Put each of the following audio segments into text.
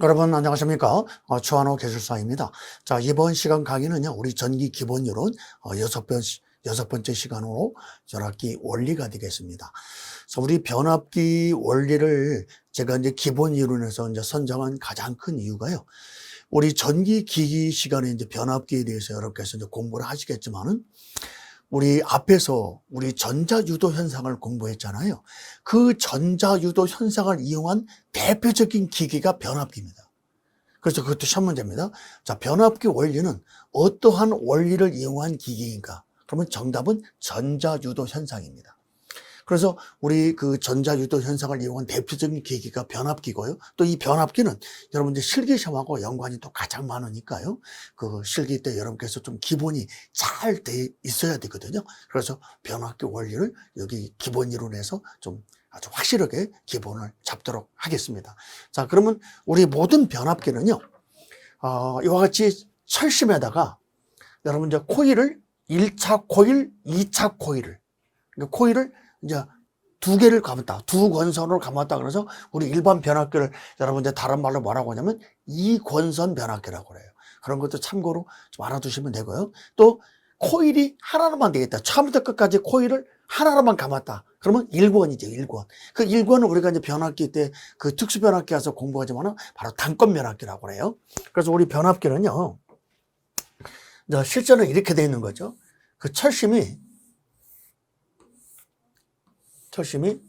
여러분 안녕하십니까? 어, 추한호 기술사입니다. 자 이번 시간 강의는요 우리 전기 기본이론 어, 여섯 번 여섯 번째 시간으로 전압기 원리가 되겠습니다. 그래서 우리 변압기 원리를 제가 이제 기본 이론에서 이제 선정한 가장 큰 이유가요 우리 전기 기기 시간에 이제 변압기에 대해서 여러분께서 이제 공부를 하시겠지만은 우리 앞에서 우리 전자유도 현상을 공부했잖아요. 그 전자유도 현상을 이용한 대표적인 기기가 변압기입니다. 그래서 그것도 시험 문제입니다. 자, 변압기 원리는 어떠한 원리를 이용한 기기인가? 그러면 정답은 전자유도 현상입니다. 그래서 우리 그 전자유도 현상을 이용한 대표적인 계기가 변압기고요. 또 이 변압기는 여러분들 실기 시험하고 연관이 또 가장 많으니까요. 그 실기 때 여러분께서 좀 기본이 잘 돼 있어야 되거든요. 그래서 변압기 원리를 여기 기본 이론에서 좀 아주 확실하게 기본을 잡도록 하겠습니다. 자, 그러면 우리 모든 변압기는요. 어, 이와 같이 철심에다가 여러분 이제 코일을 1차 코일, 2차 코일을 그러니까 코일을 이제 두 개를 감았다. 두 권선으로 감았다. 그래서 우리 일반 변압기를 여러분 이제 다른 말로 뭐라고 하냐면 이권선 변압기라고 그래요. 그런 것도 참고로 좀 알아두시면 되고요. 또 코일이 하나로만 되겠다. 처음부터 끝까지 코일을 하나로만 감았다. 그러면 1권이죠, 1권. 그 1권은 우리가 이제 변압기 때 그 특수 변압기 가서 공부하지만은 바로 단권 변압기라고 그래요. 그래서 우리 변압기는요. 실제는 이렇게 돼 있는 거죠. 그 철심이 철심이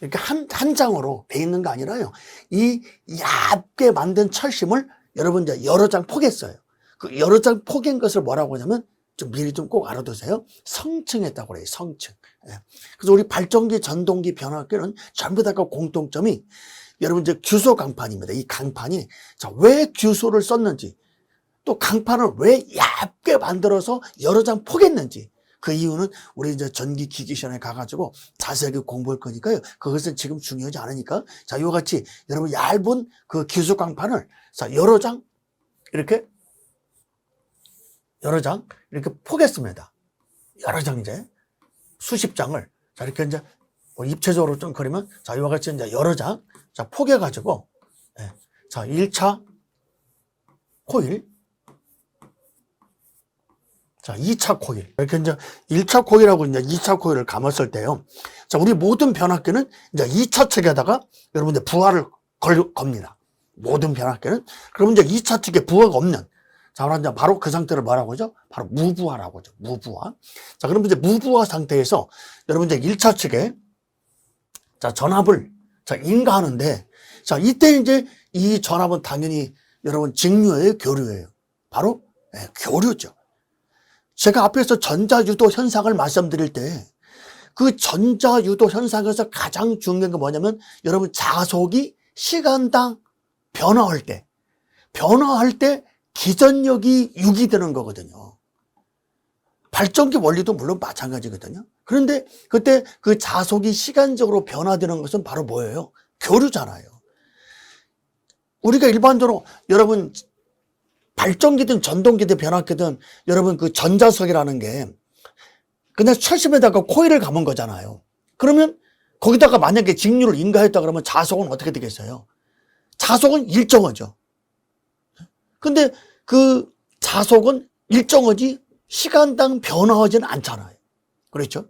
이렇게 한, 한 장으로 돼 있는 거 아니라요. 이 얇게 만든 철심을 여러분 이제 여러 장 포겠어요. 그 여러 장 포갠 것을 뭐라고 하냐면 좀 미리 좀 꼭 알아두세요. 성층했다고 그래요. 성층. 예. 그래서 우리 발전기, 전동기, 변압기는 전부 다그 공통점이 여러분 이제 규소 강판입니다. 이 강판이 자, 왜 규소를 썼는지 또 강판을 왜 얇게 만들어서 여러 장 포겠는지 그 이유는 우리 이제 전기 기기 시간에 가가지고 자세하게 공부할 거니까요. 그것은 지금 중요하지 않으니까. 자, 이와 같이 여러분 얇은 그 기술 강판을 자, 여러 장 이렇게 여러 장 이렇게 포겠습니다. 여러 장 이제 수십 장을 자, 이렇게 이제 뭐 입체적으로 좀 그리면 자, 이와 같이 이제 여러 장 자, 포개 가지고 예. 자, 1차 코일 자, 2차 코일. 이렇게 이제 1차 코일하고 이제 2차 코일을 감았을 때요. 자, 우리 모든 변압기는 이제 2차 측에다가 여러분들 부하를 걸, 겁니다. 모든 변압기는. 그러면 이제 2차 측에 부하가 없는. 자, 그럼 이제 바로 그 상태를 뭐라고 하죠? 바로 무부하라고 하죠. 무부하. 자, 그러면 이제 무부하 상태에서 여러분 이제 1차 측에 자, 전압을 자, 인가하는데 자, 이때 이제 이 전압은 당연히 여러분 직류예요, 교류예요. 바로 네, 교류죠. 제가 앞에서 전자유도 현상을 말씀드릴 때 그 전자유도 현상에서 가장 중요한 게 뭐냐면 여러분 자속이 시간당 변화할 때 변화할 때 기전력이 유기되는 거거든요. 발전기 원리도 물론 마찬가지거든요. 그런데 그때 그 자속이 시간적으로 변화되는 것은 바로 뭐예요? 교류잖아요. 우리가 일반적으로 여러분 발전기든 전동기든 변압기든 여러분 그 전자석이라는 게 그냥 철심에다가 코일을 감은 거잖아요. 그러면 거기다가 만약에 직류를 인가했다 그러면 자속은 어떻게 되겠어요? 자속은 일정하죠. 근데 그 자속은 일정하지 시간당 변화하지는 않잖아요. 그렇죠?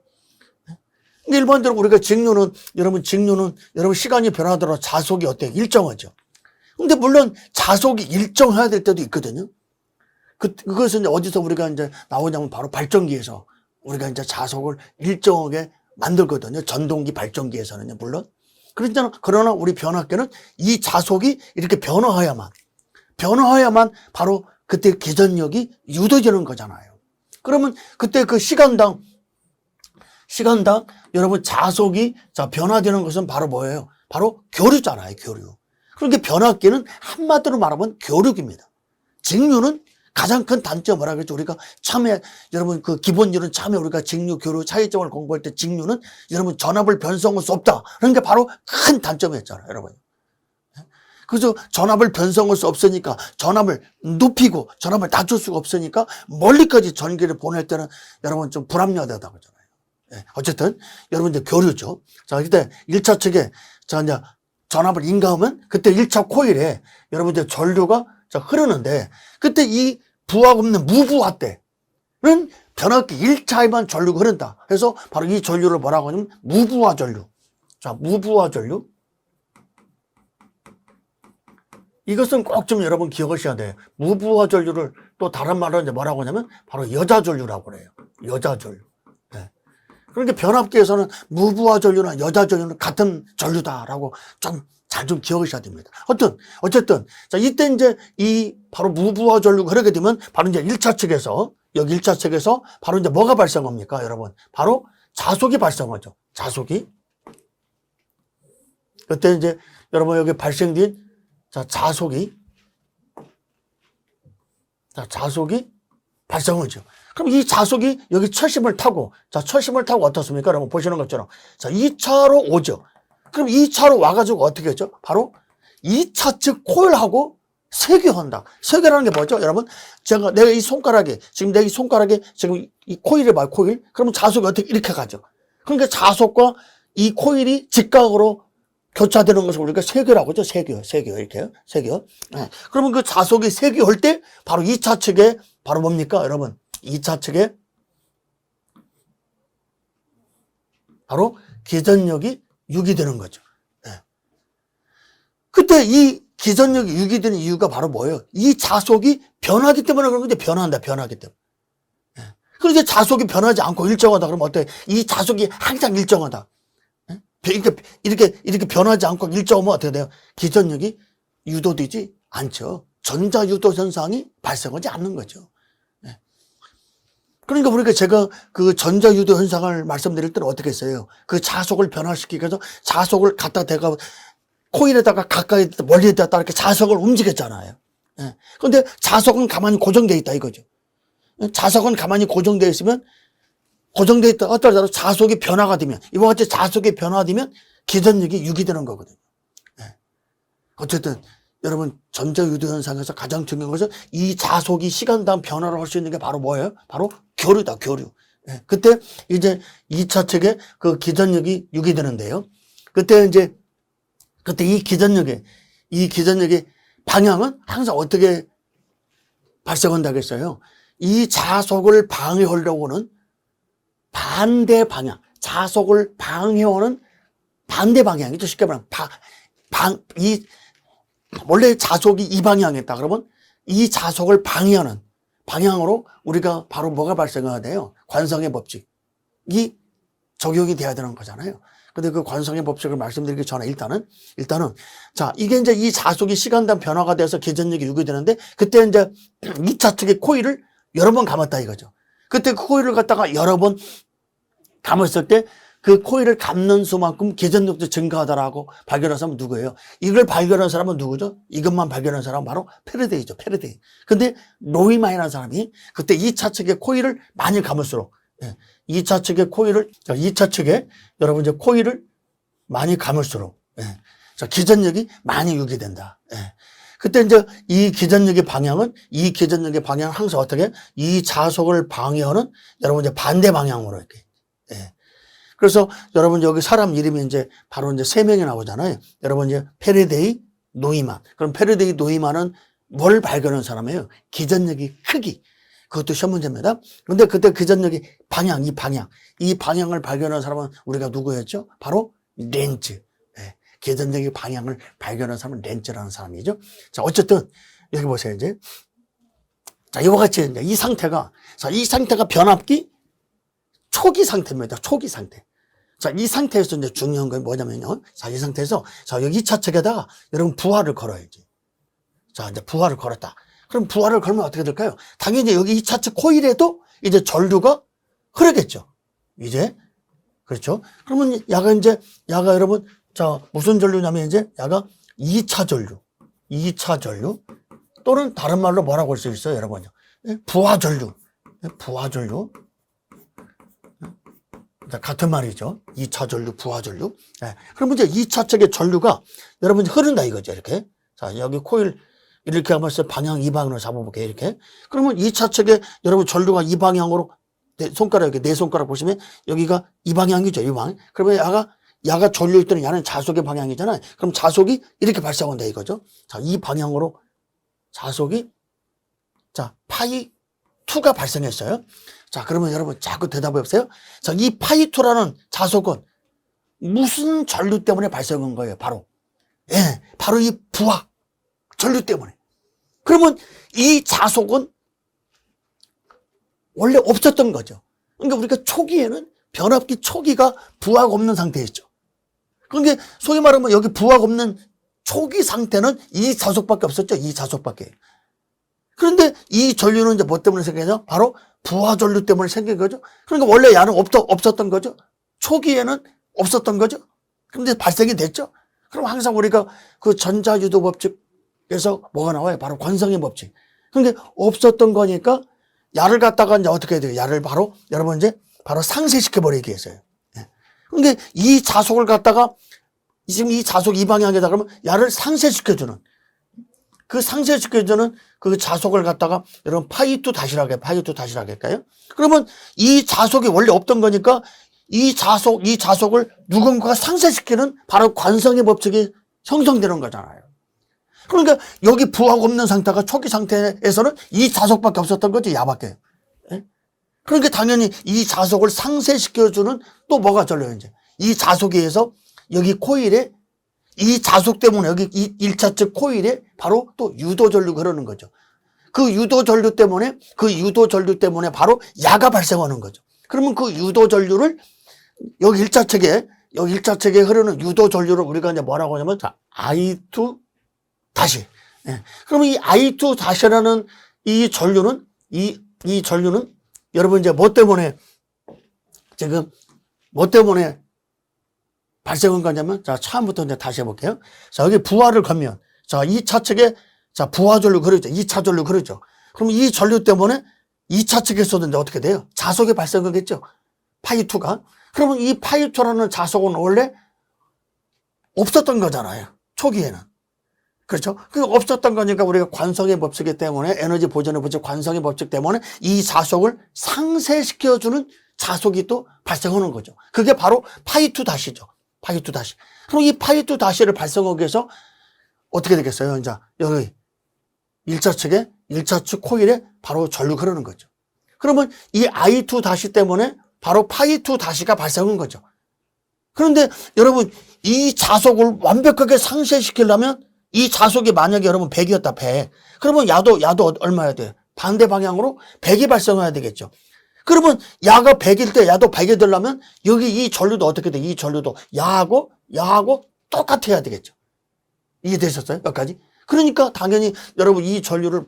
근데 일반적으로 우리가 직류는 여러분 직류는 여러분 시간이 변하더라도 자속이 어때요? 일정하죠. 근데 물론 자속이 일정해야 될 때도 있거든요. 그, 그것은 어디서 우리가 이제 나오냐면 바로 발전기에서 우리가 이제 자속을 일정하게 만들거든요. 전동기 발전기에서는요, 물론. 그렇잖아. 그러나 우리 변압기는 이 자속이 이렇게 변화해야만, 변화해야만 바로 그때 계전력이 유도되는 거잖아요. 그러면 그때 그 시간당, 시간당 여러분 자속이 자, 변화되는 것은 바로 뭐예요? 바로 교류잖아요, 교류. 그렇게 변압기는 한마디로 말하면 교류입니다. 직류는 가장 큰 단점 뭐라 그랬죠? 우리가 참여, 여러분 그 기본적으로 참여 우리가 직류, 교류 차이점을 공부할 때 직류는 여러분 전압을 변성할 수 없다. 그런 게 바로 큰 단점이었잖아요, 여러분. 그래서 전압을 변성할 수 없으니까 전압을 높이고 전압을 낮출 수가 없으니까 멀리까지 전기를 보낼 때는 여러분 좀 불합리하다고 하잖아요. 예, 어쨌든 여러분들 교류죠. 자, 그때 1차 측에 자, 이제 전압을 인가하면 그때 1차 코일에 여러분들 전류가 자, 흐르는데 그때 이 부하가 없는 무부하 때는 변압기 1차에만 전류가 흐른다. 그래서 바로 이 전류를 뭐라고 하냐면 무부하 전류. 자, 무부하 전류. 이것은 꼭 좀 여러분 기억하셔야 돼요. 무부하 전류를 또 다른 말로 이제 뭐라고 하냐면 바로 여자 전류라고 그래요. 여자 전류. 네. 그러니까 변압기에서는 무부하 전류나 여자 전류는 같은 전류다라고 좀 잘좀 기억하셔야 됩니다. 어떤, 어쨌든, 자, 이때 이제 이 바로 무부하 전류가 흐르게 되면 바로 이제 1차 측에서, 여기 1차 측에서 바로 이제 뭐가 발생합니까, 여러분? 바로 자속이 발생하죠. 자속이. 그때 이제 여러분 여기 발생된 자, 자속이 자, 자속이 발생하죠. 그럼 이 자속이 여기 철심을 타고 자, 철심을 타고 어떻습니까? 여러분 보시는 것처럼 자, 2차로 오죠. 그럼 2차로 와가지고 어떻게 했죠? 바로 2차 측 코일하고 세교한다. 세교라는 게 뭐죠? 여러분, 제가 내가 이 손가락에, 지금 내 이 손가락에 지금 이- 이 코일을 봐, 코일. 그러면 자속이 어떻게 이렇게 가죠? 그러니까 자속과 이 코일이 직각으로 교차되는 것을 우리가 세교라고 하죠. 세교, 세교, 이렇게. 세교. 네. 그러면 그 자속이 세교할 때 바로 2차 측에 바로 뭡니까? 여러분, 2차 측에 바로 기전력이 유기되는 거죠. 예. 그때 이 기전력이 유기되는 이유가 바로 뭐예요? 이 자속이 변하기 때문에 그런 건데 변한다, 변하기 때문에. 예. 그런데 자속이 변하지 않고 일정하다 그러면 어때? 이 자속이 항상 일정하다. 예? 이렇게, 이렇게, 이렇게 변하지 않고 일정하면 어떻게 돼요? 기전력이 유도되지 않죠. 전자유도 현상이 발생하지 않는 거죠. 그러니까 우리가 제가 그 전자유도 현상을 말씀드릴 때는 어떻게 했어요? 그 자속을 변화시키기 위해서 자속을 갖다 대가 코일에다가 가까이 멀리에다 이렇게 자석을 움직였잖아요. 예. 근데 자석은 가만히 고정되어 있다 이거죠. 예, 자석은 가만히 고정되어 있으면 고정되어 있다 어떠더라도 자속이 변화가 되면 이와 같이 자속이 변화되면 기전력이 유기되는 거거든요. 예. 어쨌든 여러분 전자유도 현상에서 가장 중요한 것은 이 자속이 시간당 변화를 할 수 있는 게 바로 뭐예요? 바로 교류다 교류. 예, 그때 이제 2차 측에 그 기전력이 유기되는데요. 그때 이제 그때 이 기전력의 이 기전력의 방향은 항상 어떻게 발생한다고 했어요? 이 자속을 방해하려고 는 반대 방향, 자속을 방해하는 반대 방향이죠. 쉽게 말하면 바, 방, 이 원래 자속이 이 방향에 있다 그러면 이 자속을 방해하는 방향으로 우리가 바로 뭐가 발생해야 돼요? 관성의 법칙이 적용이 돼야 되는 거잖아요. 근데 그 관성의 법칙을 말씀드리기 전에 일단은 일단은 자 이게 이제 이 자속이 시간당 변화가 돼서 계전력이 유기되는데 그때 이제 2차 측의 코일을 여러 번 감았다 이거죠. 그때 그 코일을 갖다가 여러 번 감았을 때 그 코일을 감는 수만큼 계전력도 증가하다라고 발견한 사람은 누구예요? 이걸 발견한 사람은 누구죠? 이것만 발견한 사람은 바로 페르데이죠. 페르데이. 근데 로이만이라는 사람이 그때 2차 측의 코일을 많이 감을수록 예, 2차 측의 코일을 자, 2차 측에 여러분 이제 코일을 많이 감을수록 예, 자, 기전력이 많이 유기된다. 예. 그때 이제 이 기전력의 방향은 이 기전력의 방향은 항상 어떻게 이 자속을 방해하는 여러분 이제 반대 방향으로 이렇게 예. 그래서 여러분 여기 사람 이름이 이제 바로 이제 세 명이 나오잖아요. 여러분 이제 페르데이, 노이만. 그럼 페르데이, 노이만은 뭘 발견한 사람이에요? 기전력이 크기. 그것도 시험 문제입니다. 근데 그때 기전력이 방향, 이 방향, 이 방향을 발견한 사람은 우리가 누구였죠? 바로 렌즈. 예. 기전력의 방향을 발견한 사람은 렌즈라는 사람이죠. 자, 어쨌든 여기 보세요, 이제. 자, 이와 같이 이제 이 상태가, 자, 이 상태가 변압기 초기 상태입니다. 초기 상태. 자, 이 상태에서 이제 중요한 건 뭐냐면요. 자, 이 상태에서, 자, 여기 2차 측에다가 여러분 부하를 걸어야지. 자, 이제 부하를 걸었다. 그럼 부하를 걸면 어떻게 될까요? 당연히 여기 2차 측 코일에도 이제 전류가 흐르겠죠. 이제. 그렇죠. 그러면 야가 이제, 야가 여러분, 자, 무슨 전류냐면 이제 야가 2차 전류. 2차 전류. 또는 다른 말로 뭐라고 할 수 있어요, 여러분요. 예, 부하 전류. 예, 부하 전류. 자, 같은 말이죠. 2차 전류, 부하 전류. 예. 그러면 이제 2차 측의 전류가 여러분 흐른다 이거죠. 이렇게. 자, 여기 코일 이렇게 하면서 방향 이 방향으로 잡아볼게요. 이렇게. 그러면 2차 측에 여러분 전류가 이 방향으로 내 손가락 이렇게 네 손가락 보시면 여기가 이 방향이죠. 이 방향. 그러면 야가 야가 전류 있더니 야는 자속의 방향이잖아요. 그럼 자속이 이렇게 발생한다 이거죠. 자, 이 방향으로 자속이 자, 파이 2가 발생했어요. 자, 그러면 여러분 자꾸 대답해 보세요. 자, 이 파이 2라는 자속은 무슨 전류 때문에 발생한 거예요? 바로 예, 바로 이 부하 전류 때문에. 그러면 이 자속은 원래 없었던 거죠. 그러니까 우리가 초기에는 변압기 초기가 부하가 없는 상태였죠. 그러니까 소위 말하면 여기 부하가 없는 초기 상태는 이 자속밖에 없었죠. 이 자속밖에. 그런데 이 전류는 이제 뭐 때문에 생겼냐? 바로 부하 전류 때문에 생긴 거죠. 그러니까 원래 야는 없, 없었던 거죠. 초기에는 없었던 거죠. 그런데 발생이 됐죠. 그럼 항상 우리가 그 전자유도 법칙에서 뭐가 나와요? 바로 관성의 법칙. 그러니까 없었던 거니까 야를 갖다가 이제 어떻게 해야 돼요? 야를 바로 여러분 이제 바로 상쇄시켜 버리기 위해서요. 예. 그러니까 이 자속을 갖다가 지금 이 자속 이 방향에다 그러면 야를 상쇄시켜주는 그 상쇄시켜주는 그 자속을 갖다가 여러분 파이투 다시라게 파이투 다시라게 할까요? 그러면 이 자속이 원래 없던 거니까 이 자속 이 자속을 누군가가 상쇄시키는 바로 관성의 법칙이 형성되는 거잖아요. 그러니까 여기 부하가 없는 상태가 초기 상태에서는 이 자속밖에 없었던 거지 야밖에. 예? 그러니까 당연히 이 자속을 상쇄시켜주는 또 뭐가 절려요 이제 이 자속에 의해서 여기 코일에 이 자속 때문에 여기 이 1차측 코일에 바로 또 유도 전류가 흐르는 거죠. 그 유도 전류 때문에 그 유도 전류 때문에 바로 야가 발생하는 거죠. 그러면 그 유도 전류를 여기 1차측에 여기 1차측에 흐르는 유도 전류를 우리가 이제 뭐라고 하냐면 자, I2 다시. 예. 그러면 이 I2 다시라는 이 전류는 이, 이 전류는 여러분 이제 뭐 때문에 지금 뭐 때문에 발생한 거냐면 자 처음부터 이제 다시 해볼게요. 자 여기 부하를 걸면 자 2차 측에 자 부하 전류 그러죠. 2차 전류 그러죠. 그럼 이 전류 때문에 2차 측에서도 이제 어떻게 돼요? 자속이 발생하겠죠. 파이2가. 그러면 이 파이2라는 자속은 원래 없었던 거잖아요. 초기에는. 그렇죠? 그 없었던 거니까 우리가 관성의 법칙이기 때문에 에너지 보존의 법칙, 관성의 법칙 때문에 이 자속을 상쇄시켜주는 자속이 또 발생하는 거죠. 그게 바로 파이2 다시죠. 파이2 다시. 그럼 이 파이2 다시를 발생하기 위해서 어떻게 되겠어요? 이제 여기 1차 측에 1차 측 코일에 바로 전류가 흐르는 거죠. 그러면 이 I2 다시 때문에 바로 파이2 다시가 발생한 거죠. 그런데 여러분 이 자속을 완벽하게 상쇄시키려면 이 자속이 만약에 여러분 100이었다 100 그러면 야도 야도 얼마야 돼? 반대 방향으로 100이 발생해야 되겠죠. 그러면 야가 100일 때 야도 100이 되려면 여기 이 전류도 어떻게 돼? 이 전류도 야하고 야하고 똑같아야 되겠죠. 이해되셨어요? 여기까지? 그러니까 당연히 여러분 이 전류를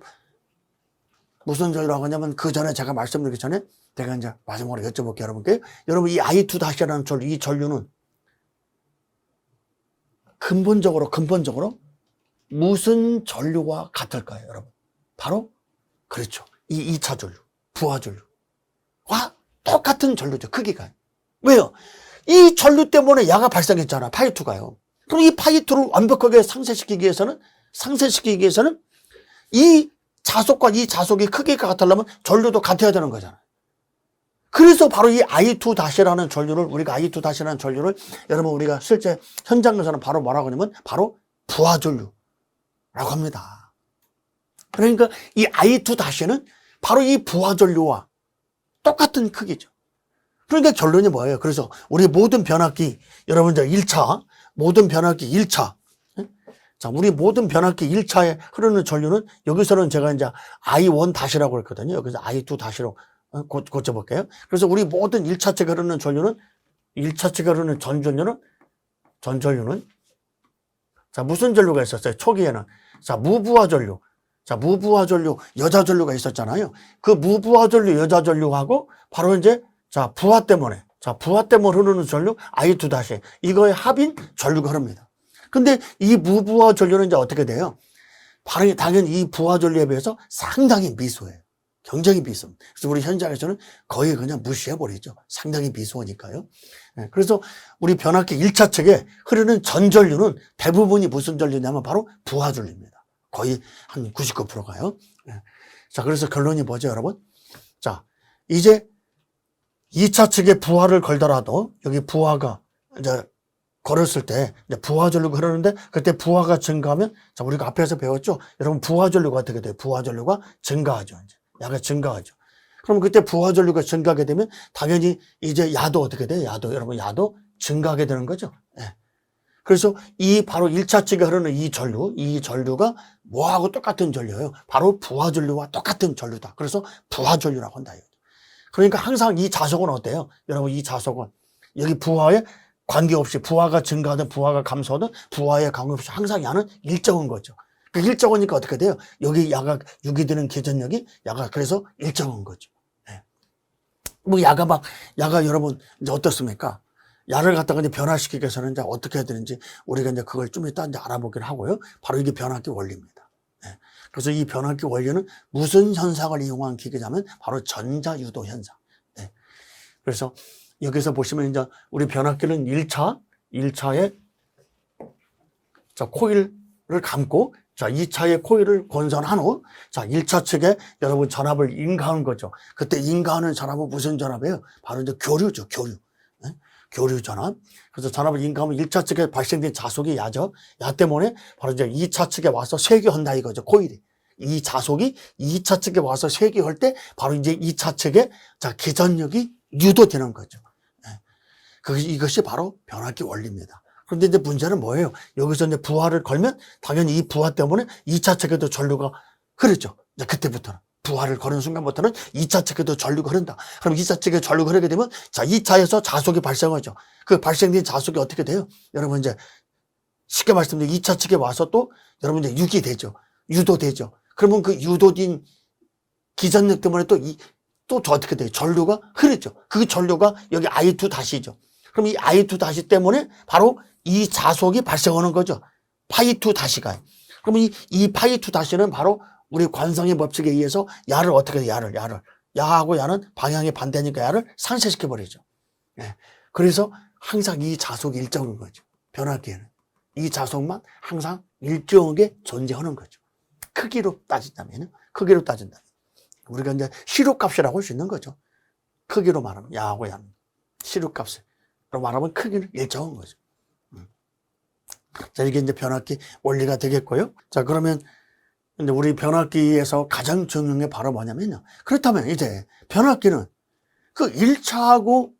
무슨 전류라고 하냐면 그 전에 제가 말씀드리기 전에 제가 이제 마지막으로 여쭤볼게요 여러분께 여러분 이 I2 다시라는 전류 이 전류는 근본적으로 근본적으로 무슨 전류와 같을까요 여러분? 바로 그렇죠 이 2차 전류 부하 전류 와 똑같은 전류죠 크기가 왜요? 이 전류 때문에 야가 발생했잖아 파이2가요 그럼 이 파이2를 완벽하게 상쇄시키기 위해서는 상쇄시키기 위해서는 이 자속과 이 자속의 크기가 같으려면 전류도 같아야 되는 거잖아요. 그래서 바로 이 I2 다시라는 전류를 우리가 I2 다시라는 전류를 여러분 우리가 실제 현장에서는 바로 뭐라고 하냐면 바로 부하 전류라고 합니다. 그러니까 이 I2 다시는 바로 이 부하 전류와 똑같은 크기죠. 그러니까 결론이 뭐예요? 그래서 우리 모든 변압기 여러분들 1차 모든 변압기 1차 자, 우리 모든 변압기 1차에 흐르는 전류는 여기서는 제가 이제 I1 다시라고 했거든요. 여기서 I2 다시로 어, 고, 고쳐볼게요. 그래서 우리 모든 1차측에 흐르는 전류는 1차측에 흐르는 전전류는 전전류는 자, 무슨 전류가 있었어요? 초기에는 자, 무부하 전류. 자, 무부하 전류, 여자 전류가 있었잖아요. 그 무부하 전류, 여자 전류하고 바로 이제 자, 부하 때문에 자, 부하 때문에 흐르는 전류 I2 다시 이거의 합인 전류가 흐릅니다. 근데 이 무부하 전류는 이제 어떻게 돼요? 바로 당연히 이 부하 전류에 비해서 상당히 미소해요. 굉장히 미소. 그래서 우리 현장에서는 거의 그냥 무시해버리죠. 상당히 미소하니까요. 네, 그래서 우리 변압기 1차 측에 흐르는 전전류는 대부분이 무슨 전류냐면 바로 부하 전류입니다. 거의 한 99%가요. 자, 그래서 결론이 뭐죠, 여러분? 자, 이제 2차 측에 부하를 걸더라도 여기 부하가 이제 걸었을 때 이제 부하 전류가 흐르는데 그때 부하가 증가하면 자 우리가 앞에서 배웠죠. 여러분 부하 전류가 어떻게 돼요? 부하 전류가 증가하죠. 이제 야가 증가하죠. 그럼 그때 부하 전류가 증가하게 되면 당연히 이제 야도 어떻게 돼요? 야도 여러분 야도 증가하게 되는 거죠. 예. 그래서 이 바로 1차 측에 흐르는 이 전류, 이 전류가 뭐하고 똑같은 전류예요? 바로 부하 전류와 똑같은 전류다. 그래서 부하 전류라고 한다. 그러니까 항상 이 자석은 어때요? 여러분 이 자석은 여기 부하에 관계없이 부하가 증가하든 부하가 감소하든 부하에 관계없이 항상 야는 일정한 거죠. 그 일정하니까 어떻게 돼요? 여기 야가 유기 되는 계전력이 야가 그래서 일정한 거죠. 예. 뭐 야가 막 야가 여러분 이제 어떻습니까? 야를 갖다가 이제 변화시키기 위해서는 이제 어떻게 해야 되는지 우리가 이제 그걸 좀 이따 이제 알아보기로 하고요. 바로 이게 변압기 원리입니다. 예. 그래서 이 변압기 원리는 무슨 현상을 이용한 기계냐면 바로 전자 유도 현상. 예. 그래서 여기서 보시면 이제 우리 변압기는 1차, 1차에 자, 코일을 감고 자, 2차에 코일을 건선한 후 자, 1차 측에 여러분 전압을 인가하는 거죠. 그때 인가하는 전압은 무슨 전압이에요? 바로 이제 교류죠, 교류. 예? 교류 전압. 그래서 전압을 인가하면 1차 측에 발생된 자속이 야죠. 야 때문에 바로 이제 2차 측에 와서 쇄기한다 이거죠, 코일이. 이 자속이 2차 측에 와서 쇄기할 때 바로 이제 2차 측에 자, 기전력이 유도되는 거죠. 그 이것이 바로 변압기 원리입니다. 그런데 이제 문제는 뭐예요? 여기서 이제 부하를 걸면 당연히 이 부하 때문에 2차 측에도 전류가 흐르죠. 그때부터는 부하를 거는 순간부터는 2차 측에도 전류가 흐른다. 그럼 2차 측에 전류가 흐르게 되면 자 2차에서 자속이 발생하죠. 그 발생된 자속이 어떻게 돼요? 여러분 이제 쉽게 말씀드리면 2차 측에 와서 또 여러분 이제 유기 되죠. 유도되죠. 그러면 그 유도된 기전력 때문에 또 이또 어떻게 돼요? 전류가 흐르죠. 그 전류가 여기 I2 다시죠. 그럼 이 I2 다시 때문에 바로 이 자속이 발생하는 거죠. 파이2 다시가. 그럼 이, 이 파이2 다시는 바로 우리 관성의 법칙에 의해서 야를 어떻게 해 야를, 야를. 야하고 야는 방향이 반대니까 야를 상쇄시켜 버리죠. 예. 그래서 항상 이 자속이 일정한 거죠. 변화기에는. 이 자속만 항상 일정하게 존재하는 거죠. 크기로 따진다면, 크기로 따진다면. 우리가 이제 시료값이라고 할 수 있는 거죠. 크기로 말하면, 야하고 야는. 시료값을. 그럼 말하면 크기는 일정한 거죠. 음. 자, 이게 이제 변압기 원리가 되겠고요. 자, 그러면 이제 우리 변압기에서 가장 중요한 게 바로 뭐냐면요. 그렇다면 이제 변압기는 그 1차하고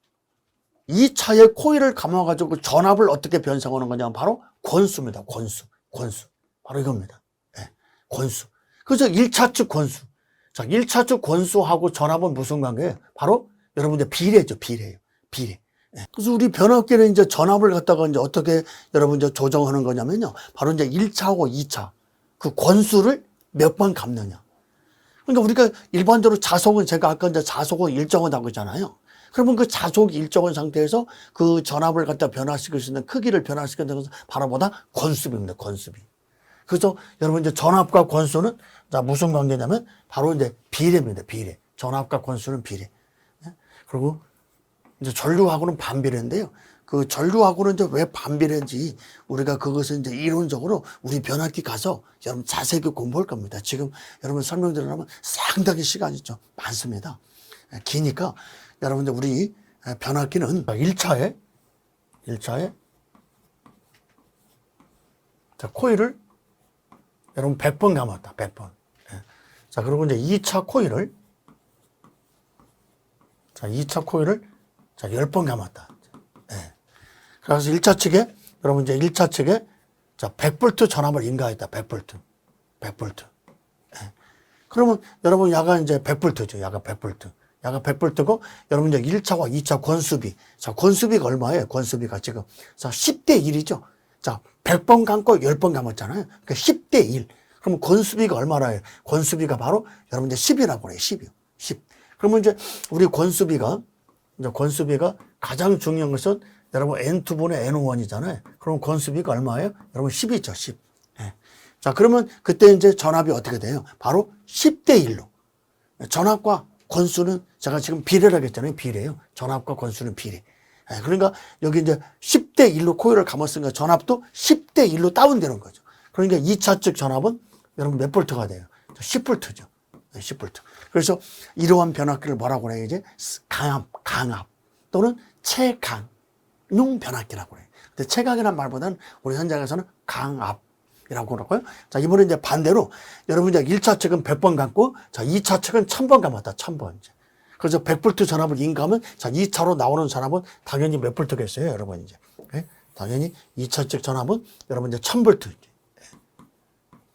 2차의 코일을 감아가지고 그 전압을 어떻게 변성하는 거냐면 바로 권수입니다. 권수. 권수. 바로 이겁니다. 네, 권수. 그래서 1차 측 권수. 자, 1차 측 권수하고 전압은 무슨 관계예요? 바로 여러분들 비례죠. 비례예요. 비례. 예. 그래서 우리 변압기는 이제 전압을 갖다가 이제 어떻게 여러분 이제 조정하는 거냐면요. 바로 이제 1차하고 2차. 그 권수를 몇번 감느냐. 그러니까 우리가 일반적으로 자속은 제가 아까 이제 자속은 일정하다고 했잖아요. 그러면 그 자속이 일정한 상태에서 그 전압을 갖다 변화시킬 수 있는 크기를 변화시키는 것은 바로 뭐다? 권수비입니다. 권수비. 그래서 여러분 이제 전압과 권수는 자 무슨 관계냐면 바로 이제 비례입니다. 비례. 전압과 권수는 비례. 예? 그리고 이제 전류하고는 반비례인데요. 그 전류하고는 이제 왜 반비례인지 우리가 그것은 이제 이론적으로 우리 변압기 가서 여러분 자세히 공부할 겁니다. 지금 여러분 설명드리려면 상당히 시간이 좀 많습니다. 예, 기니까 여러분들 우리 변압기는 1차에 1차에 자, 코일을 여러분 100번 감았다. 100번. 예. 자, 그리고 이제 2차 코일을 자, 2차 코일을 자, 10번 감았다. 예. 그래서 1차 측에, 여러분 이제 1차 측에, 자, 100V 전압을 인가했다. 100V. 100V. 예. 그러면 여러분 야가 이제 100V죠. 야가 100V. 야가 100V고, 여러분 이제 1차와 2차 권수비. 자, 권수비가 얼마예요? 권수비가 지금. 자, 10대 1이죠. 자, 100번 감고 10번 감았잖아요. 그러니까 10대 1. 그러면 권수비가 얼마나 해요? 권수비가 바로 여러분 이제 10이라고 해요. 10이요. 10. 그러면 이제 우리 권수비가 이제 권수비가 가장 중요한 것은 여러분 N2분의 N1이잖아요. 그럼 권수비가 얼마예요? 여러분 10이죠, 10. 예. 자, 그러면 그때 이제 전압이 어떻게 돼요? 바로 10대 1로. 전압과 권수는 제가 지금 비례라고 했잖아요. 비례요. 전압과 권수는 비례. 예, 그러니까 여기 이제 10대 1로 코일을 감았으니까 전압도 10대 1로 다운되는 거죠. 그러니까 2차 측 전압은 여러분 몇 볼트가 돼요? 10볼트죠. 10볼트. 그래서 이러한 변압기를 뭐라고 그래요? 이제 강압, 강압 또는 체강. 승합용 변압기라고 해요. 근데 체각이라는 말보다는 우리 현장에서는 강압 이라고 그러고요. 자, 이번에 이제 반대로 여러분 이제 1차 측은 100번 감고 자, 2차 측은 1000번 감았다. 1000번 이제. 그래서 100볼트 전압을 인감은 자, 2차로 나오는 전압은 당연히 몇 볼트겠어요, 여러분 이제. 예? 당연히 2차 측 전압은 여러분 이제 1000볼트. 이제.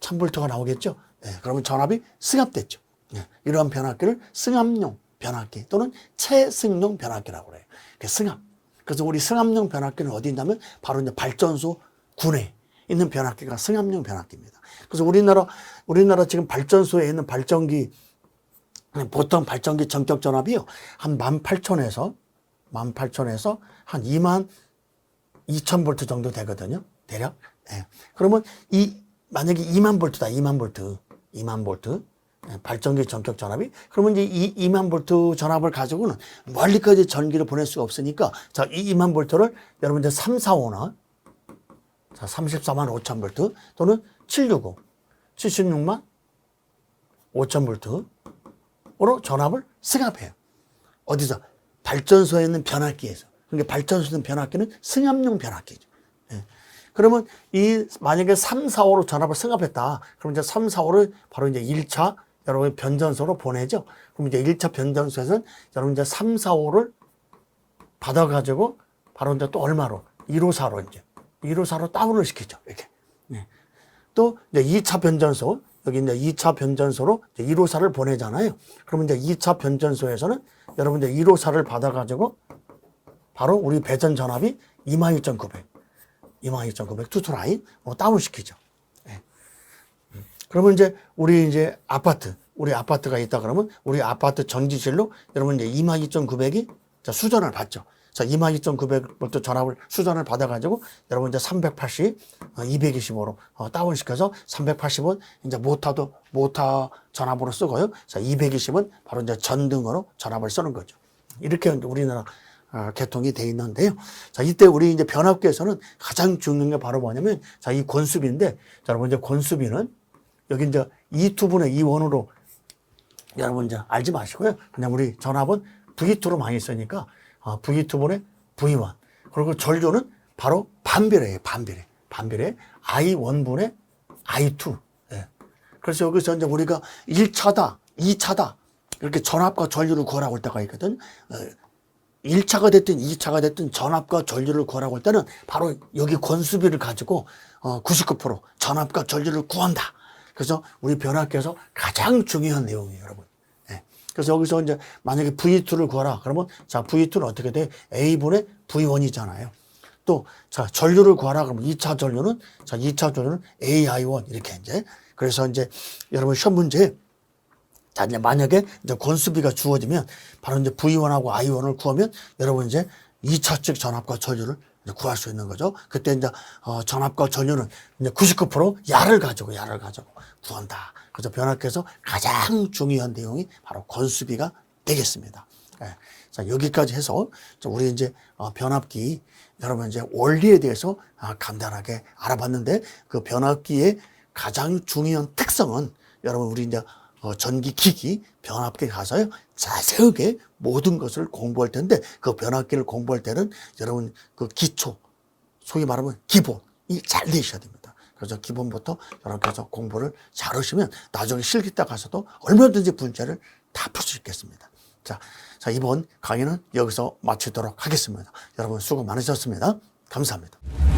1000볼트가 나오겠죠. 예, 그러면 전압이 승합됐죠. 예, 이러한 변압기를 승합용 변압기 또는 채승용 변압기라고 그래요. 그 승합. 그래서 우리 승합용 변압기는 어디 있냐면 바로 이제 발전소 군에 있는 변압기가 승합용 변압기입니다. 그래서 우리나라 우리나라 지금 발전소에 있는 발전기 보통 발전기 전격 전압이요 한 18,000에서 18,000에서 한 2만 2천 볼트 정도 되거든요. 대략. 예. 그러면 이 만약에 2만 볼트다. 2만 볼트. 2만 볼트. 예, 발전기 전격 전압이 그러면 이제 이 2만 볼트 전압을 가지고는 멀리까지 전기를 보낼 수가 없으니까 자, 이 2만 볼트를 여러분들 3, 4, 5나 자, 34만 5천 볼트 또는 765 76만 5천 볼트로 전압을 승합해요. 어디서? 발전소에 있는 변압기에서. 그러니까 발전소에 있는 변압기는 승합용 변압기죠. 예. 그러면 이 만약에 3, 4, 5로 전압을 승합했다. 그럼 이제 3, 4, 5를 바로 이제 1차 여러분 변전소로 보내죠. 그럼 이제 1차 변전소에서는 여러분 이제 3, 4, 5를 받아가지고 바로 이제 또 얼마로? 1호 4로 이제 1호 4로 다운을 시키죠. 이렇게. 네. 또 이제 2차 변전소 여기 이제 2차 변전소로 이제 1호 4를 보내잖아요. 그러면 이제 2차 변전소에서는 여러분 이제 1호 4를 받아가지고 바로 우리 배전 전압이 22,900, 22,900 투투라인 다운 시키죠. 그러면 이제 우리 이제 아파트, 우리 아파트가 있다 그러면 우리 아파트 전기실로 여러분 이제 22,900이 수전을 받죠. 자, 22,900볼트 전압을 수전을 받아가지고 여러분 이제 380, 225로 어, 다운시켜서 380은 이제 모터도 모터 전압으로 쓰고요. 자, 220은 바로 이제 전등으로 전압을 쓰는 거죠. 이렇게 우리나라 어, 개통이 돼 있는데요. 자, 이때 우리 이제 변압기에서는 가장 중요한 게 바로 뭐냐면 자, 이 권수비인데 자, 여러분 이제 권수비는 여기 이제 2투분의 2원으로 여러분 이제 알지 마시고요. 그냥 우리 전압은 V2로 많이 쓰니까 어, V2분의 V1. 그리고 전류는 바로 반비례예요. 반비례. 반비례 I1분의 I2. 예. 그래서 여기서 이제 우리가 1차다, 2차다. 이렇게 전압과 전류를 구하라고 할 때가 있거든. 어, 1차가 됐든 2차가 됐든 전압과 전류를 구하라고 할 때는 바로 여기 권수비를 가지고 어, 99% 전압과 전류를 구한다. 그래서 우리 변압기에서 가장 중요한 내용이에요, 여러분. 예. 그래서 여기서 이제 만약에 V2를 구하라. 그러면 자, V2는 어떻게 돼? A분의 V1이잖아요. 또, 자, 전류를 구하라. 그러면 2차 전류는, 자, 2차 전류는 AI1. 이렇게 이제. 그래서 이제 여러분 시험 문제 자, 이제 만약에 이제 권수비가 주어지면 바로 이제 V1하고 I1을 구하면 여러분 이제 2차 측 전압과 전류를 구할 수 있는 거죠. 그때 이제 어, 전압과 전류는 이제 99% 야를 가지고 야를 가지고 구한다. 그래서 변압기에서 가장 중요한 내용이 바로 권수비가 되겠습니다. 예. 자, 여기까지 해서 자, 우리 이제 어, 변압기 여러분 이제 원리에 대해서 아, 간단하게 알아봤는데 그 변압기의 가장 중요한 특성은 여러분 우리 이제 어, 전기 기기 변압기 가서요 자세하게 모든 것을 공부할 텐데 그 변압기를 공부할 때는 여러분 그 기초 소위 말하면 기본이 잘 되셔야 됩니다. 그래서 기본부터 해서 공부를 잘 하시면 나중에 실기 때 가서도 얼마든지 문제를 다 풀 수 있겠습니다. 자, 자, 이번 강의는 여기서 마치도록 하겠습니다. 여러분 수고 많으셨습니다. 감사합니다.